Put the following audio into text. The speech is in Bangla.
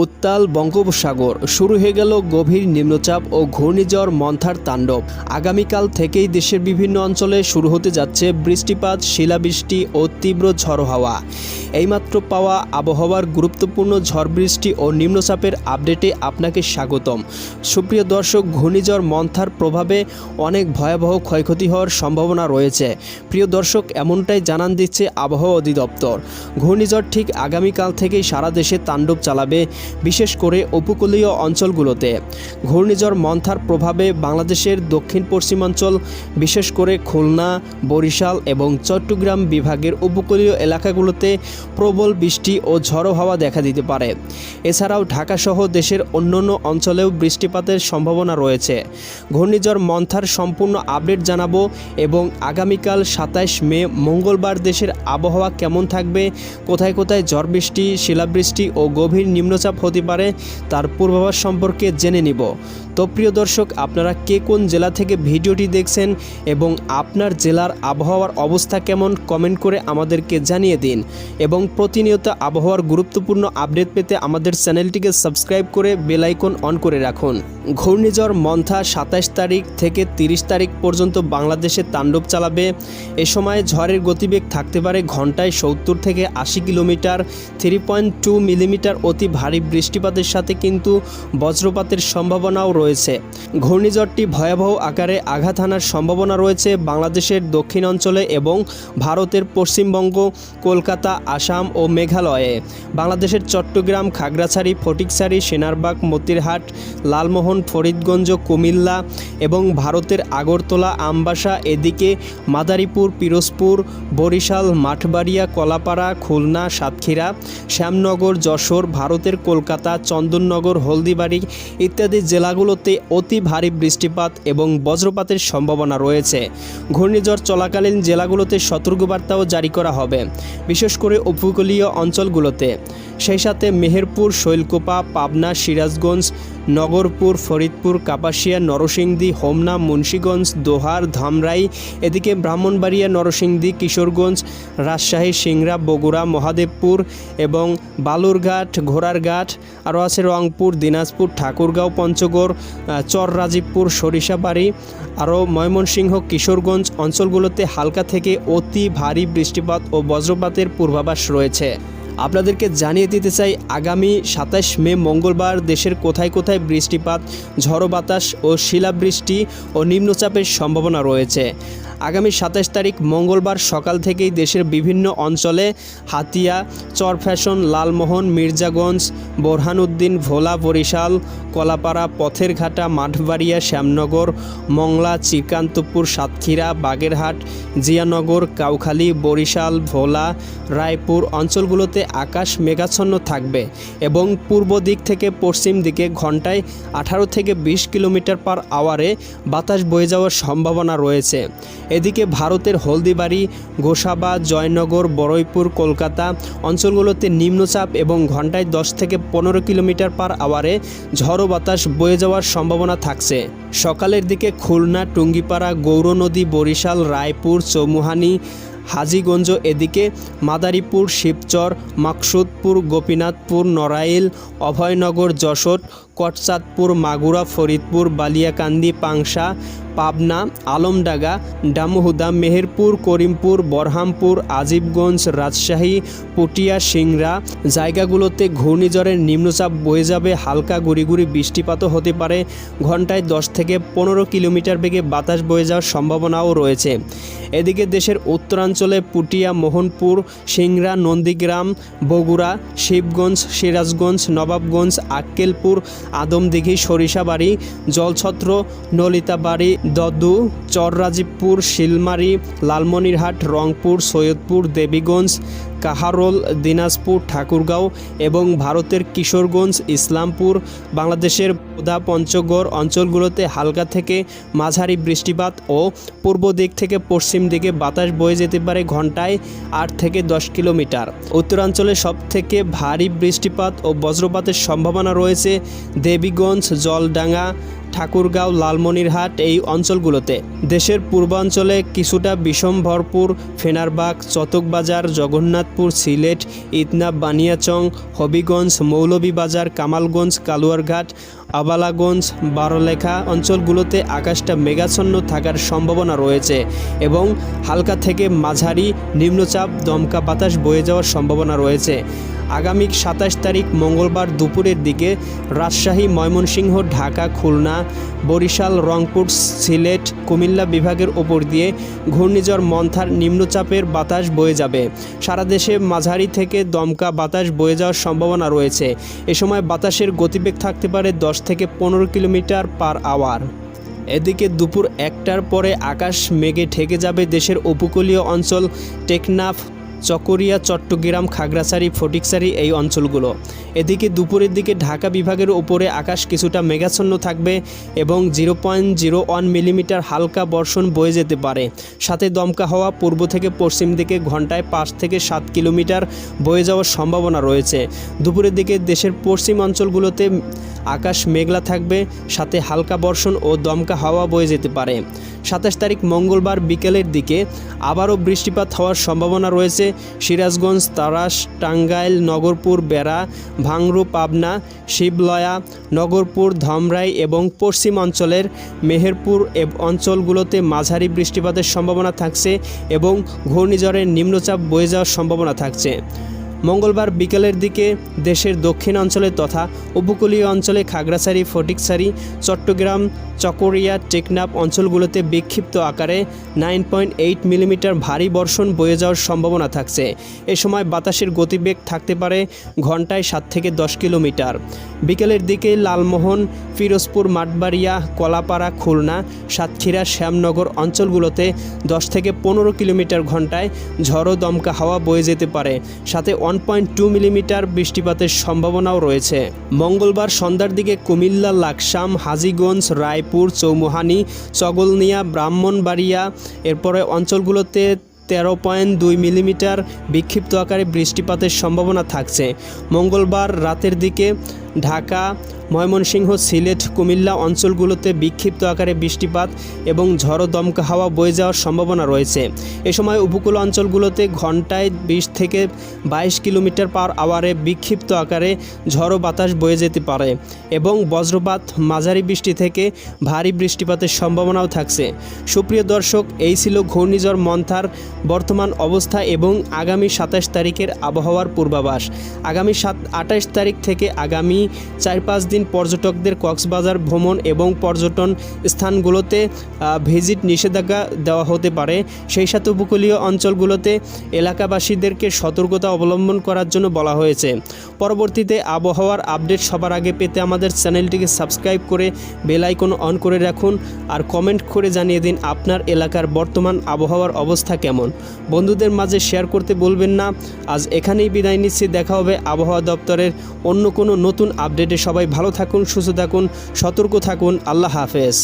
اوت উত্তাল বঙ্গোপসাগর। শুরু হয়ে গেল গভীর নিম্নচাপ ও ঘূর্ণিঝড় মন্থার তাণ্ডব। আগামীকাল থেকেই দেশের বিভিন্ন অঞ্চলে শুরু হতে যাচ্ছে বৃষ্টিপাত, শিলাবৃষ্টি ও তীব্র ঝড় হাওয়া। এইমাত্র পাওয়া আবহাওয়ার গুরুত্বপূর্ণ ঝড় বৃষ্টি ও নিম্নচাপের আপডেটে আপনাকে স্বাগতম। সুপ্রিয় দর্শক, ঘূর্ণিঝড় মন্থার প্রভাবে অনেক ভয়াবহ ক্ষয়ক্ষতি হওয়ার সম্ভাবনা রয়েছে। প্রিয় দর্শক, এমনটাই জানান দিচ্ছে আবহাওয়া অধিদপ্তর। ঘূর্ণিঝড় ঠিক আগামীকাল থেকেই সারা দেশে তাণ্ডব চালাবে। বিশেষ করে উপকূলীয় অঞ্চলগুলোতে। ঘূর্ণিঝড় মন্থার প্রভাবে বাংলাদেশের দক্ষিণ পশ্চিমাঞ্চল, বিশেষ করে খুলনা, বরিশাল এবং চট্টগ্রাম বিভাগের উপকূলীয় এলাকাগুলোতে প্রবল বৃষ্টি ও ঝড়ো হাওয়া দেখা দিতে পারে। এছাড়াও ঢাকাসহ দেশের অন্যান্য অঞ্চলেও বৃষ্টিপাতের সম্ভাবনা রয়েছে। ঘূর্ণিঝড় মন্থার সম্পূর্ণ আপডেট জানাব এবং আগামীকাল সাতাইশ মে মঙ্গলবার দেশের আবহাওয়া কেমন থাকবে, কোথায় কোথায় ঝড় বৃষ্টি, শিলাবৃষ্টি ও গভীর নিম্নচাপ হতে পারে, তার পূর্বাভাস সম্পর্কে জেনে নিব। তো প্রিয় দর্শক, আপনারা কে কোন জেলা থেকে ভিডিওটি দেখছেন এবং আপনার জেলার আবহাওয়ার অবস্থা কেমন, কমেন্ট করে আমাদেরকে জানিয়ে দিন। এবং প্রতিনিয়ত আবহাওয়ার গুরুত্বপূর্ণ আপডেট পেতে আমাদের চ্যানেলটিকে সাবস্ক্রাইব করে বেলাইকন অন করে রাখুন। ঘূর্ণিঝড় মন্থা সাতাশ তারিখ থেকে তিরিশ তারিখ পর্যন্ত বাংলাদেশে তাণ্ডব চালাবে। এ সময় ঝড়ের গতিবেগ থাকতে পারে ঘন্টায় সত্তর থেকে আশি kilometre three point two millimetre অতি ভারী বৃষ্টিপাতের সাথে কিন্তু বজ্রপাতের সম্ভাবনাও রয়েছে। ঘূর্ণিঝড়টি ভয়াবহ আকারে আঘাত হানার সম্ভাবনা রয়েছে বাংলাদেশের দক্ষিণ অঞ্চলে এবং ভারতের পশ্চিমবঙ্গ, কলকাতা, আসাম ও মেঘালয়ে। বাংলাদেশের চট্টগ্রাম, খাগড়াছড়ি, ফটিকছড়ি, সেনারবাগ, মতিরহাট, লালমোহন, ফরিদগঞ্জ, কুমিল্লা এবং ভারতের আগরতলা, আমবাসা, এদিকে মাদারীপুর, পিরোজপুর, বরিশাল, মাঠবাড়িয়া, কলাপাড়া, খুলনা, সাতক্ষীরা, শ্যামনগর, যশোর, ভারতের কলকাতা চন্দননগর, হলদিবাড়ি ইত্যাদি জেলাগুলোতে অতি ভারী বৃষ্টিপাত এবং বজ্রপাতের সম্ভাবনা রয়েছে। ঘূর্ণিঝড় চলাকালীন জেলাগুলোতে সতর্কবার্তাও জারি করা হবে, বিশেষ করে উপকূলীয় অঞ্চলগুলোতে। সেই সাথে মেহেরপুর, শৈলকোপা, পাবনা, সিরাজগঞ্জ, নগরপুর, ফরিদপুর, কাপাসিয়া, নরসিংদী, হোমনা, মুন্সীগঞ্জ, দোহার, ধামরাই, এদিকে ব্রাহ্মণবাড়িয়া, নরসিংদী, কিশোরগঞ্জ, রাজশাহী, সিংড়া, বগুড়া, মহাদেবপুর এবং বালুরঘাট, ঘোড়ারঘাট, আরও আছে রংপুর, দিনাজপুর, ঠাকুরগাঁও, পঞ্চগড় চররাজীবপুর, সরিষাবাড়ি, আরও ময়মনসিংহ, কিশোরগঞ্জ অঞ্চলগুলোতে হালকা থেকে অতি ভারী বৃষ্টিপাত ও বজ্রপাতের পূর্বাভাস রয়েছে। আপনাদেরকে জানিয়ে দিতে চাই, আগামী সাতাশ মে মঙ্গলবার দেশের কোথায় কোথায় বৃষ্টিপাত, ঝড়ো বাতাস ও শিলাবৃষ্টি ও নিম্নচাপের সম্ভাবনা রয়েছে। আগামী সাতাশ তারিখ মঙ্গলবার সকাল থেকেই দেশের বিভিন্ন অঞ্চলে হাতিয়া চরফ্যাশন লালমোহন, মির্জাগঞ্জ, বোরহানউদ্দিন, ভোলা, বরিশাল, কলাপাড়া পথের ঘাটা মাঠবাড়িয়া, শ্যামনগর, মংলা চিকান্তপুর সাতক্ষীরা, বাগেরহাট, জিয়ানগর, কাউখালী, বরিশাল, ভোলা, রায়পুর অঞ্চলগুলোতে আকাশ মেঘাচ্ছন্ন থাকবে এবং পূর্ব দিক থেকে পশ্চিম দিকে ঘন্টায় আঠারো থেকে বিশ কিলোমিটার পার আওয়ারে বাতাস বয়ে যাওয়ার সম্ভাবনা রয়েছে। এদিকে ভারতের হলদিবাড়ি, গোসাবা, জয়নগর, বড়ইপুর, কলকাতা অঞ্চলগুলোতে নিম্নচাপ এবং ঘন্টায় দশ থেকে পনেরো কিলোমিটার পার আওয়ারে ঝড়ো বাতাস বয়ে যাওয়ার সম্ভাবনা থাকছে। সকালের দিকে খুলনা, টুঙ্গিপাড়া গৌরনদী বরিশাল, রায়পুর, চৌমুহানি, হাজিগঞ্জ এদিকে মাদারীপুর, শিবচর, মাকসুদপুর, গোপীনাথপুর, নড়াইল, অভয়নগর, যশোর, কটচাঁদপুর, মাগুরা, ফরিদপুর, বালিয়াকান্দি, পাংশা পাবনা, আলমডাঙ্গা, ডামুহুদা, মেহেরপুর, করিমপুর, বরহামপুর, আজিবগঞ্জ, রাজশাহী, পুটিয়া, সিংড়া জায়গাগুলোতে ঘূর্ণিঝড়ের নিম্নচাপ বয়ে যাবে। হালকা গুড়ি বৃষ্টিপাতও হতে পারে। ঘন্টায় দশ থেকে পনেরো কিলোমিটার বেগে বাতাস বয়ে যাওয়ার সম্ভাবনাও রয়েছে। এদিকে দেশের উত্তরাঞ্চলে পুটিয়া, মোহনপুর, সিংড়া, নন্দীগ্রাম, বগুড়া, শিবগঞ্জ, সিরাজগঞ্জ, নবাবগঞ্জ, আক্কেলপুর, আদমদিঘি, সরিষাবাড়ি, জলছত্র, নলিতাবাড়ি দদু চররাজীবপুর, শিলমারি, লালমনিরহাট, রংপুর, সৈয়দপুর, দেবীগঞ্জ, কাহারোল, দিনাজপুর, ঠাকুরগাঁও এবং ভারতের কিশোরগঞ্জ, ইসলামপুর, বাংলাদেশের বোদা, পঞ্চগড় অঞ্চলগুলোতে হালকা থেকে মাঝারি বৃষ্টিপাত ও পূর্ব দিক থেকে পশ্চিম দিকে বাতাস বয়ে যেতে পারে ঘন্টায় আট থেকে দশ কিলোমিটার। উত্তরাঞ্চলে সব থেকে ভারী বৃষ্টিপাত ও বজ্রপাতের সম্ভাবনা রয়েছে দেবীগঞ্জ, জলডাঙ্গা ঠাকুরগাঁও লালমনিরহাট এই অঞ্চলগুলোতে। দেশের পূর্বাঞ্চলে কিছুটা বিষম ভরপুর ফেনারবাগ, চতকবাজার, জগন্নাথপুর, সিলেট, ইতনা, বানিয়াচং, হবিগঞ্জ, মৌলভীবাজার, কামালগঞ্জ, কালুয়ারঘাট আবালাগঞ্জ বারলেখা অঞ্চলগুলোতে আকাশটা মেঘাচ্ছন্ন থাকার সম্ভাবনা রয়েছে এবং হালকা থেকে মাঝারি নিম্নচাপ, দমকা বাতাস বয়ে যাওয়ার সম্ভাবনা রয়েছে। আগামী সাতাশ তারিখ মঙ্গলবার দুপুরের দিকে রাজশাহী, ময়মনসিংহ, ঢাকা, খুলনা, বরিশাল, রংপুর, সিলেট, কুমিল্লা বিভাগের ওপর দিয়ে ঘূর্ণিঝড় মন্থার নিম্নচাপের বাতাস বয়ে যাবে। সারা দেশে মাঝারি থেকে দমকা বাতাস বয়ে যাওয়ার সম্ভাবনা রয়েছে। এ সময় বাতাসের গতিবেগ থাকতে পারে দশ থেকে পনেরো কিলোমিটার পার আওয়ার। এদিকে দুপুর একটার পরে আকাশ মেঘে ঠেকে যাবে দেশের উপকূলীয় অঞ্চল টেকনাফ চকরিয়া, চট্টগ্রাম, খাগড়াছড়ি, ফটিকছড়ি এই অঞ্চলগুলো। এদিকে দুপুরের দিকে ঢাকা বিভাগের উপরে আকাশ কিছুটা মেঘাচ্ছন্ন থাকবে এবং zero point zero one millimetre হালকা বর্ষণ বয়ে যেতে পারে। সাথে দমকা হওয়া পূর্ব থেকে পশ্চিম দিকে ঘন্টায় পাঁচ থেকে সাত কিলোমিটার বয়ে যাওয়ার সম্ভাবনা রয়েছে। দুপুরের দিকে দেশের পশ্চিম অঞ্চলগুলোতে আকাশ মেঘলা থাকবে, সাথে হালকা বর্ষণ ও দমকা হাওয়া বয়ে যেতে পারে। সাতাশ তারিখ মঙ্গলবার বিকেলের দিকে আবারও বৃষ্টিপাত হওয়ার সম্ভাবনা রয়েছে। সিরাজগঞ্জ, তারাস, টাঙ্গাইল, নগরপুর, বেড়া ভাংরু পাবনা, শিবলয়া, নগরপুর, ধমরাই এবং পশ্চিম অঞ্চলের মেহেরপুর অঞ্চলগুলোতে মাঝারি বৃষ্টিপাতের সম্ভাবনা থাকছে এবং ঘূর্ণিঝড়ের নিম্নচাপ বয়ে যাওয়ার সম্ভাবনা থাকছে। মঙ্গলবার বিকেলের দিকে দেশের দক্ষিণ অঞ্চলে তথা উপকূলীয় অঞ্চলে খাগড়াছড়ি, ফটিকছড়ি, চট্টগ্রাম, চকরিয়া, টেকনাফ অঞ্চলগুলোতে বিক্ষিপ্ত আকারে নাইন পয়েন্ট এইট মিলিমিটার ভারী বর্ষণ বয়ে যাওয়ার সম্ভাবনা থাকছে। এ সময় বাতাসের গতিবেগ থাকতে পারে ঘন্টায় সাত থেকে দশ কিলোমিটার। বিকেলের দিকে লালমোহন, ফিরোজপুর, মাঠবাড়িয়া, কলাপাড়া, খুলনা, সাতক্ষীরা, শ্যামনগর অঞ্চলগুলোতে দশ থেকে পনেরো কিলোমিটার ঘন্টায় ঝড়ো দমকা হাওয়া বয়ে যেতে পারে। সাথে ওয়ান পয়েন্ট টু মিলিমিটার বৃষ্টিপাতের সম্ভাবনাও রয়েছে। মঙ্গলবার সন্ধ্যার দিকে কুমিল্লা, লাকসাম, হাজিগঞ্জ, রায়পুর, চৌমুহানি, চগলনিয়া, ব্রাহ্মণবাড়িয়া, এরপরে অঞ্চলগুলোতে তেরো পয়েন্ট দুই মিলিমিটার বিক্ষিপ্ত আকারে বৃষ্টিপাতের সম্ভাবনা থাকছে। মঙ্গলবার রাতের দিকে ঢাকা, ময়মনসিংহ, সিলেট, কুমিল্লা অঞ্চলগুলোতে বিক্ষিপ্ত আকারে বৃষ্টিপাত এবং ঝড়ো দমকা হাওয়া বয়ে যাওয়ার সম্ভাবনা রয়েছে। এ সময় উপকূল অঞ্চলগুলোতে ঘন্টায় বিশ থেকে বাইশ কিলোমিটার পার আওয়ারে বিক্ষিপ্ত আকারে ঝড়ো বাতাস বয়ে যেতে পারে এবং বজ্রপাত, মাঝারি বৃষ্টি থেকে ভারী বৃষ্টিপাতের সম্ভাবনাও থাকছে। সুপ্রিয় দর্শক, এই ছিল ঘূর্ণিঝড় মন্থার বর্তমান অবস্থা এবং আগামী সাতাশ তারিখের আবহাওয়ার পূর্বাভাস। আগামী সাত, আঠাশ তারিখ থেকে আগামী চার, পাঁচ দিন পর্যটকদের কক্সবাজার ভ্রমণ এবং পর্যটন স্থানগুলোতে ভিজিট নিষেধাজ্ঞা দেওয়া হতে পারে। সেই সাথে উপকূলীয় অঞ্চলগুলোতে এলাকাবাসীদেরকে সতর্কতা অবলম্বন করার জন্য বলা হয়েছে। পরবর্তীতে আবহাওয়ার আপডেট সবার আগে পেতে আমাদের চ্যানেলটিকে সাবস্ক্রাইব করে বেল আইকন অন করে রাখুন। আর কমেন্ট করে জানিয়ে দিন আপনার এলাকার বর্তমান আবহাওয়ার অবস্থা কেমন। বন্ধুদের মাঝে শেয়ার করতে বলবেন না। আজ এখানেই বিদায় নিচ্ছি, দেখা হবে আবহাওয়া দপ্তরের অন্য কোনো নতুন আপডেটে সবাই ভালো থাকুন, সুস্থ থাকুন, সতর্ক থাকুন। আল্লাহ হাফেজ।